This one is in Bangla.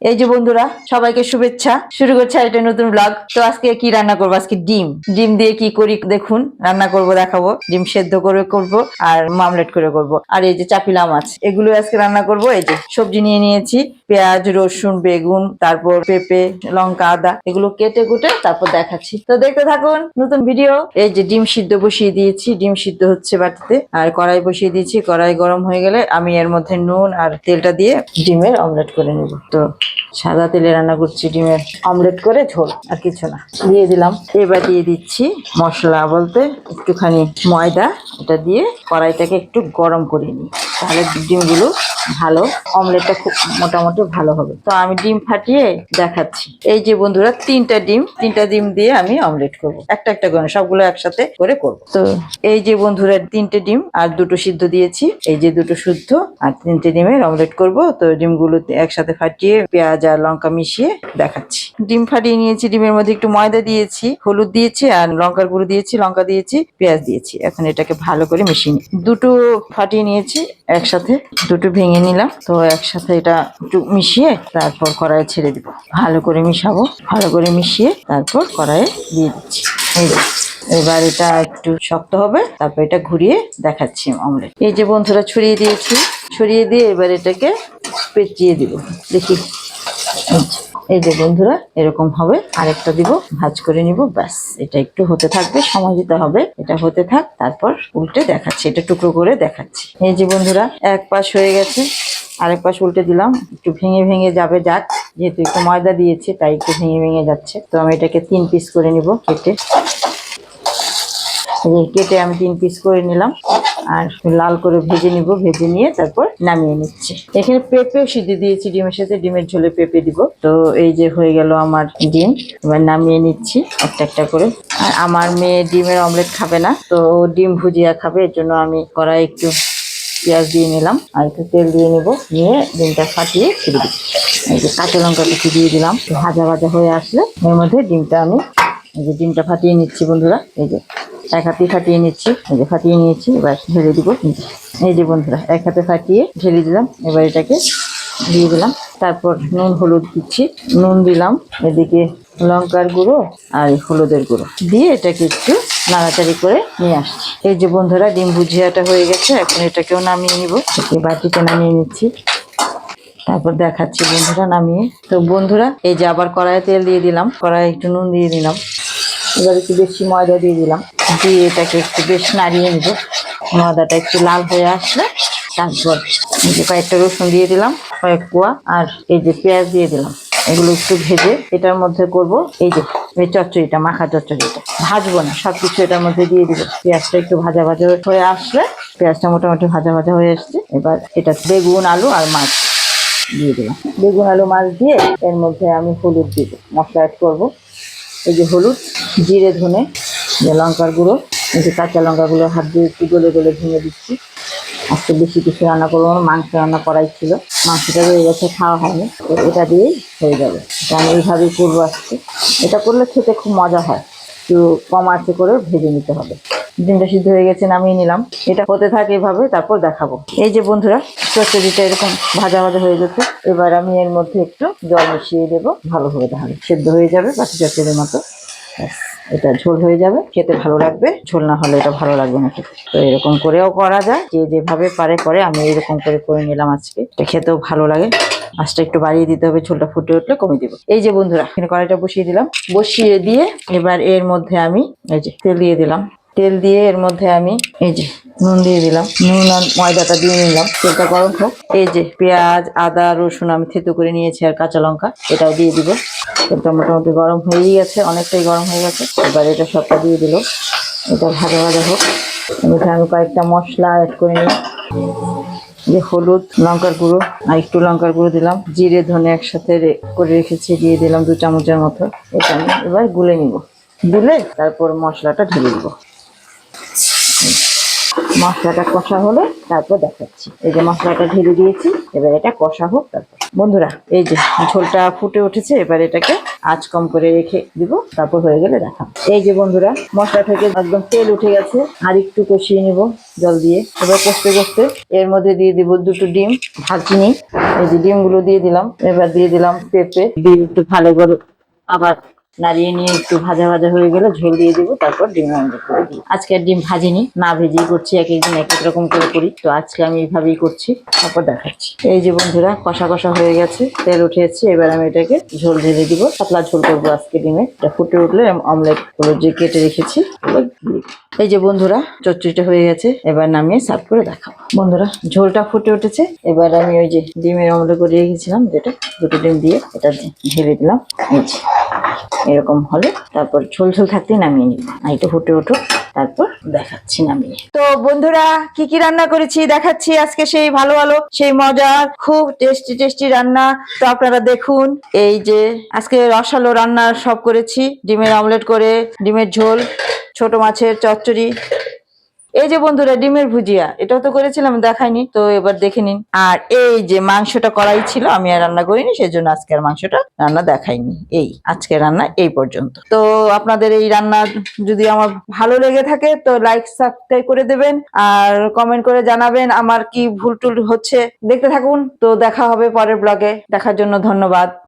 এই যে বন্ধুরা, সবাইকে শুভেচ্ছা। শুরু করছে একটা নতুন ব্লগ তো আজকে কি রান্না করব? আজকে ডিম। ডিম দিয়ে কি করি দেখুন, রান্না করব, দেখাবো। ডিম সেদ্ধ করে করব আর মামলেট করে করব। আর এই যে চাপিলা মাছ এগুলো আজকে রান্না করব। এই যে সবজি নিয়ে নিয়েছি। পেঁয়াজ, রসুন, বেগুন, তারপর পেঁপে, লঙ্কা, আদা এগুলো কেটে কুটে তারপর দেখাচ্ছি। তো দেখতে থাকুন, নতুন ভিডিও এই যে ডিম সিদ্ধ বসিয়ে দিয়েছি, ডিম সিদ্ধ হচ্ছে বাটিতে। আর কড়াই বসিয়ে দিয়েছি, কড়াই গরম হয়ে গেলে আমি এর মধ্যে নুন আর তেলটা দিয়ে ডিমের অমলেট করে নেব। তো সাদা তেলে রান্না করছি ডিমের অমলেট করে, ঝোল আর কিছু না। দিয়ে দিলাম। এবার দিয়ে দিচ্ছি মশলা বলতে একটুখানি ময়দা, এটা দিয়ে কড়াইটাকে একটু গরম করে নিই। তাহলে ডিমগুলো ভালো, অমলেটটা খুব মোটামুটি ভালো হবে। তো আমি ডিম ফাটিয়ে দেখাচ্ছি। এই যে বন্ধুরা, তিনটা ডিম তিনটা ডিম দিয়ে আমি অমলেট করব। একটা একটা করে, সবগুলো একসাথে করে করব। তো এই যে বন্ধুরা, তিনটে ডিম, আর দুটো সিদ্ধ দিয়েছি। এই যে দুটো শুদ্ধ আর তিনটে ডিমের অমলেট করব। তো ডিমগুলো একসাথে ফাটিয়ে পেঁয়াজ আর লঙ্কা মিশিয়ে দেখাচ্ছি। ডিম ফাটিয়ে নিয়েছি, ডিমের মধ্যে একটু ময়দা দিয়েছি, হলুদ দিয়েছি, আর লঙ্কার গুঁড়ো দিয়েছি, লঙ্কা দিয়েছি, পেঁয়াজ দিয়েছি। এখন এটাকে ভালো করে মিশিয়ে দুটো ফাটিয়ে নিয়েছি, একসাথে। দুটো ভেঙে নিলাম। তো একসাথে এটা একটু মিশিয়ে তারপর কড়াইয়ে ছেড়ে দিব। ভালো করে মিশাবো। ভালো করে মিশিয়ে তারপর কড়াইয়ে দিয়ে দিচ্ছি। এবার এটা একটু শক্ত হবে। তারপর এটা ঘুরিয়ে দেখাচ্ছি অমলেট এই যে বন্ধুরা, ছড়িয়ে দিয়েছি। ছড়িয়ে দিয়ে এবার এটাকে পেঁচিয়ে দিব। দেখি। এই যে বন্ধুরা, এরকম হবে। আরেকটা দিব, ভাজ করে নিব, ব্যাস, এটা একটু হতে থাকবে, সময় দিতে হবে। এটা হতে থাক, তারপর উল্টে দেখাচ্ছি, এটা টুকরো করে দেখাচ্ছি। এই যে বন্ধুরা, এক পাশ হয়ে গেছে, আরেক পাশ উল্টে দিলাম, একটু ভেঙে ভেঙে যাবে, যাক, যেহেতু একটু ময়দা দিয়েছি, তাই একটু ভেঙে ভেঙে যাচ্ছে। তো আমি এটাকে তিন পিস করে নিব, কেটে। কেটে আমি তিন পিস করে নিলাম। আর লাল করে ভেজে নিব, ভেজে নিয়ে তারপর নামিয়ে নিচ্ছি। এখানে পেঁপেও সিদ্ধে দিয়েছি, ডিমের সাথে ডিমের ঝোলে পেঁপে দিব। তো এই যে হয়ে গেল আমার ডিম, এবার নামিয়ে নিচ্ছি একটা একটা করে। আর আমার মেয়ে ডিমের অমলেট খাবে না, তো ডিম ভুজিয়া খাবে, এর জন্য আমি কড়াই একটু পেঁয়াজ দিয়ে নিলাম আর একটু তেল দিয়ে নেব, নিয়ে ডিমটা ফাটিয়ে ছেড়ে দিচ্ছি। এই যে কাঁচা লঙ্কা কিছু দিয়ে দিলাম, ভাজা ভাজা হয়ে আসলে এর মধ্যে ডিমটা আমি, এই যে ডিমটা ফাটিয়ে নিচ্ছি বন্ধুরা, এই যে। এক হাতে ফাটিয়ে নিচ্ছি, এই যে ফাটিয়ে নিয়েছি, এবার ঢেলে দিব। এই যে বন্ধুরা, এক হাতে ফাটিয়ে ঢেলে দিলাম, এবার এটাকে দিয়ে দিলাম। তারপর নুন, হলুদ দিচ্ছি। নুন দিলাম, এদিকে লঙ্কার গুঁড়ো আর হলুদের গুঁড়ো। দিয়ে এটাকে একটু নাড়াচাড়ি করে নিয়ে আসছি। এই যে বন্ধুরা, ডিম ভুজিয়াটা হয়ে গেছে, এখন এটাকেও নামিয়ে নিব। বাটিতে নামিয়ে নিচ্ছি। তারপর দেখাচ্ছি বন্ধুরা নামিয়ে। তো বন্ধুরা, এই যে আবার কড়াইয়ে তেল দিয়ে দিলাম। কড়াইয়ে একটু নুন দিয়ে দিলাম। এবার একটু বেশি ময়দা দিয়ে দিলাম। দিয়ে এটাকে একটু বেশ নাড়িয়ে নিব। ময়দাটা একটু লাল হয়ে আসলে তারপর এই যে কয়েকটা রসুন দিয়ে দিলাম, কয়েক কোয়া আর এই যে পেঁয়াজ দিয়ে দিলাম। এগুলো একটু ভেজে এটার মধ্যে করব এই যে এই চচ্চড়িটা, মাখা চচ্চড়িটা। ভাজবো না সব কিছু এটার মধ্যে দিয়ে দিব। পেঁয়াজটা একটু ভাজা ভাজা হয়ে আসলে পেঁয়াজটা মোটামুটি ভাজা ভাজা হয়ে আসছে এবার এটা বেগুন, আলু আর মাছ দিয়ে দিলাম। বেগুন, আলু, মাছ দিয়ে এর মধ্যে আমি হলুদ দিব। মশলা অ্যাড করব। এই যে হলুদ জিরে ধনে, যে লঙ্কার গুঁড়ো, এই যে কাঁচা লঙ্কাগুলো হাত দিয়ে একটু গলে গলে ভেঙে দিচ্ছি। আজকে বেশি কিছু রান্না করব মাংস রান্না করাই ছিল। মাংসটা রয়ে গেছে, খাওয়া হয়নি। এটা দিয়েই হয়ে যাবে। আমি এইভাবেই করব আজকে। এটা করলে খেতে খুব মজা হয়। একটু কম আঁচে করে ভেজে নিতে হবে। ডিমটা সিদ্ধ হয়ে গেছে, নামিয়ে নিলাম। এটা হতে থাকে এভাবে তারপর দেখাবো। এই যে বন্ধুরা, চচ্চড়িটা এরকম ভাজা ভাজা হয়ে গেছে। এবার আমি এর মধ্যে একটু জল মিশিয়ে দেবো ভালোভাবে তাহলে। সেদ্ধ হয়ে যাবে বাকি চচ্চড়ির মতো। এটা ঝোল হয়ে যাবে, খেতে ভালো লাগবে। ঝোল না হলে এটা ভালো লাগবে না খেতে। তো এরকম করেও করা যায়, যে যেভাবে পারে করে, আমি এরকম করে করে নিলাম আজকে। এটা খেতেও ভালো লাগে। মাছটা একটু বাড়িয়ে দিতে হবে, ঝোলটা ফুটে উঠলে কমে দিব। এই যে বন্ধুরা, এখানে কড়াইটা বসিয়ে দিলাম। বসিয়ে দিয়ে এবার এর মধ্যে আমি এই যে তেল দিয়ে দিলাম। তেল দিয়ে এর মধ্যে আমি এই যে নুন দিয়ে দিলাম। নুন আর ময়দাটা দিয়ে নিলাম। তেলটা গরম হোক। এই যে পেঁয়াজ, আদা, রসুন আমি থেতো করে নিয়েছি আর কাঁচা লঙ্কা, এটাও দিয়ে দিব। তেলটা মোটামুটি গরম হয়েই গেছে, অনেকটাই গরম হয়ে গেছে। এবার এটা সবটা দিয়ে দিল। এটা ভাজা ভাজা হোক। এখানে আমি কয়েকটা মশলা অ্যাড করে নিই যে হলুদ, লঙ্কার গুঁড়ো, আর একটু লঙ্কার গুঁড়ো দিলাম। জিরে, ধনে একসাথে করে রেখেছি, দিয়ে দিলাম দু চামচের মতো। এটা আমি এবার গুলে নিব। গুলে তারপর মশলাটা ঢেলে দিব মশলাটা কষা হলে, তারপর দেখাচ্ছি। এই যে মশলাটা ঢেলে দিয়েছি, এবার এটা কষা হোক তারপর। বন্ধুরা, এই যে ঝোলটা ফুটে উঠেছে, এবার এটাকে আঁচ কম করে রেখে দিব, তারপর হয়ে গেলে দেখা এই যে বন্ধুরা, মশলা থেকে একদম তেল উঠে গেছে, আর একটু কষিয়ে নিব জল দিয়ে। এবার কষতে কষতে এর মধ্যে দিয়ে দিব দুটো ডিম ভাজিনি। এই যে ডিমগুলো দিয়ে দিলাম, এবার দিয়ে দিলাম পেঁপে। দিয়ে একটু ভালো করে আবার নাড়িয়ে নিয়ে একটু ভাজা ভাজা হয়ে গেলে ঝোল দিয়ে দিব, তারপর ডিম অমলেট করে দিই আজকে আর ডিম ভাজিনি না ভেজেই করছি, এক একদিন এক এক রকম করে করি। তো আজকে আমি এইভাবেই করছি, তারপর দেখাচ্ছি। এই যে বন্ধুরা, কষা কষা হয়ে গেছে, তেল উঠে এসেছে এবার আমি এটাকে ঝোল ঢেলে দিব। পাতলা ঝোল করব আজকে ডিমে। এটা ফুটে উঠলে অমলেটগুলো যে কেটে রেখেছি। এই যে বন্ধুরা, চচ্চড়িটা হয়ে গেছে, এবার নামিয়ে সার্ভ করে দেখাবো। বন্ধুরা, ঝোলটা ফুটে উঠেছে, এবার আমি ওই যে ডিমের অমলেট করে রেখেছিলাম, যেটা দুটো ডিম দিয়ে এটা ঢেলে দিলাম। এই এরকম হলে তারপর ঝোল ঝোল থাকতে নামিয়ে নিব। আর এটা ফুটে ওঠো তারপর দেখাচ্ছি নামিয়ে। তো বন্ধুরা, কি কি রান্না করেছি দেখাচ্ছি আজকে সেই ভালো ভালো সেই মজার, খুব টেস্টি টেস্টি রান্না। তো আপনারা দেখুন, এই যে আজকে রসালো রান্না সব করেছি। ডিমের অমলেট করে, ডিমের ঝোল, ছোট মাছের চচ্চড়ি এই যে বন্ধুরা, ডিমের ভুজিয়া, এটাও তো করেছিলাম, দেখাইনি, তো এবার দেখে নিন। আর এই যে মাংসটা করাই ছিল, আমি আর রান্না করিনি সেই জন্য আজকে আর মাংসটা রান্না দেখাইনি। এই, আজকে রান্না এই পর্যন্ত। তো আপনাদের এই রান্না যদি আমার ভালো লেগে থাকে, তো লাইক সাবস্ক্রাইব করে দেবেন, আর কমেন্ট করে জানাবেন আমার কি ভুল টুল হচ্ছে। দেখতে থাকুন, তো দেখা হবে পরের ব্লগে দেখার জন্য ধন্যবাদ।